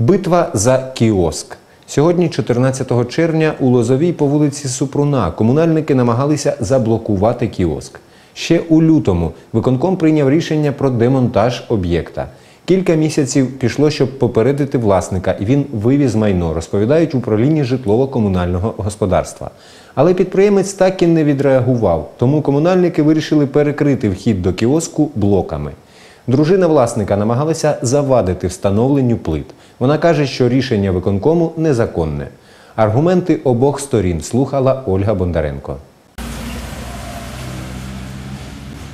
Битва за кіоск. Сьогодні, 14 червня, у Лозовій по вулиці Супруна комунальники намагалися заблокувати кіоск. Ще у лютому виконком прийняв рішення про демонтаж об'єкта. Кілька місяців пішло, щоб попередити власника, і він вивіз майно, розповідають управлінні житлово-комунального господарства. Але підприємець так і не відреагував, тому комунальники вирішили перекрити вхід до кіоску блоками. Дружина власника намагалася завадити встановленню плит. Вона каже, що рішення виконкому незаконне. Аргументи обох сторін слухала Ольга Бондаренко.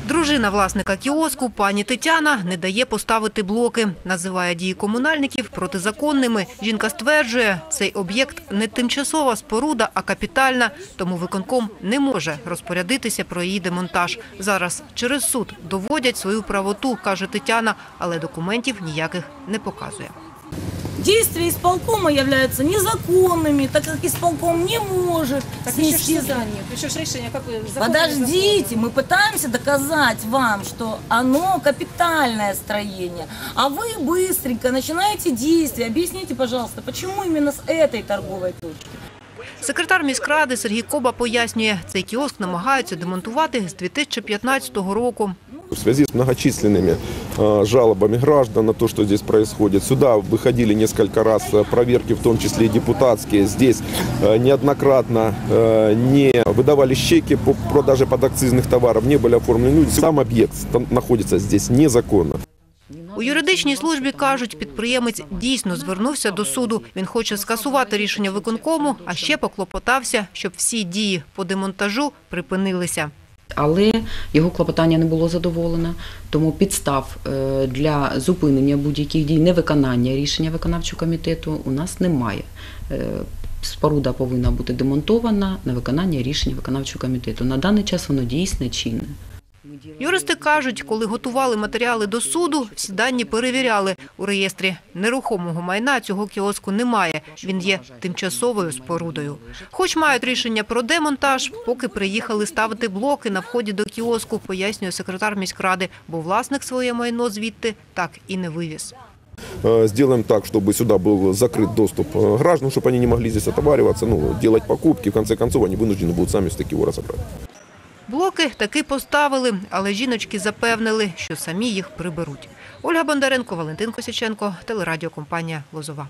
Дружина власника кіоску, пані Тетяна, не дає поставити блоки. Називає дії комунальників протизаконними. Жінка стверджує, цей об'єкт не тимчасова споруда, а капітальна. Тому виконком не може розпорядитися про її демонтаж. Зараз через суд доводять свою правоту, каже Тетяна, але документів ніяких не показує Действия исполкома являются незаконными, так как исполком не может Так еще ж снести задание, еще ж решение, как вы закон- Подождите, мы пытаемся доказать вам, что оно капитальное строение, а вы быстренько начинаете действия. Объясните, пожалуйста, почему именно с этой торговой точки? Секретар міськради Сергій Коба пояснює, цей кіоск намагаються демонтувати з 2015 року. В связи с многочисленными э, жалобами граждан на то, что здесь происходит, сюда выходили несколько раз э, проверки, в том числе и депутатские. Здесь э, неоднократно э, не выдавали чеки по продаже подакцизных товаров, не были оформлены люди. Сам объект там находится здесь незаконно. У юридичній службі кажуть, підприємець дійсно звернувся до суду. Він хоче скасувати рішення виконкому, а ще поклопотався, щоб всі дії по демонтажу припинилися. Але його клопотання не було задоволено, тому підстав е, для зупинення будь-яких дій, невиконання рішення виконавчого комітету у нас немає. Е, Споруда повинна бути демонтована на виконання рішення виконавчого комітету. На даний час воно дійсне чинне. Юристи кажуть, коли готували матеріали до суду, всі дані перевіряли. У реєстрі нерухомого майна цього кіоску немає. Він є тимчасовою спорудою. Хоч мають рішення про демонтаж, поки приїхали ставити блоки на вході до кіоску, пояснює секретар міськради, бо власник своє майно звідти так і не вивіз. Э, Сделаем так, чтобы сюда был закрыт доступ э, граждан, чтобы они не могли здесь отовариваться, ну, делать покупки. В конце концов, они вынуждены будут сами все-таки его разобрать. Блоки таки поставили, але жіночки запевнили, що самі їх приберуть. Ольга Бондаренко, Валентин Косяченко, телерадіокомпанія «Лозова».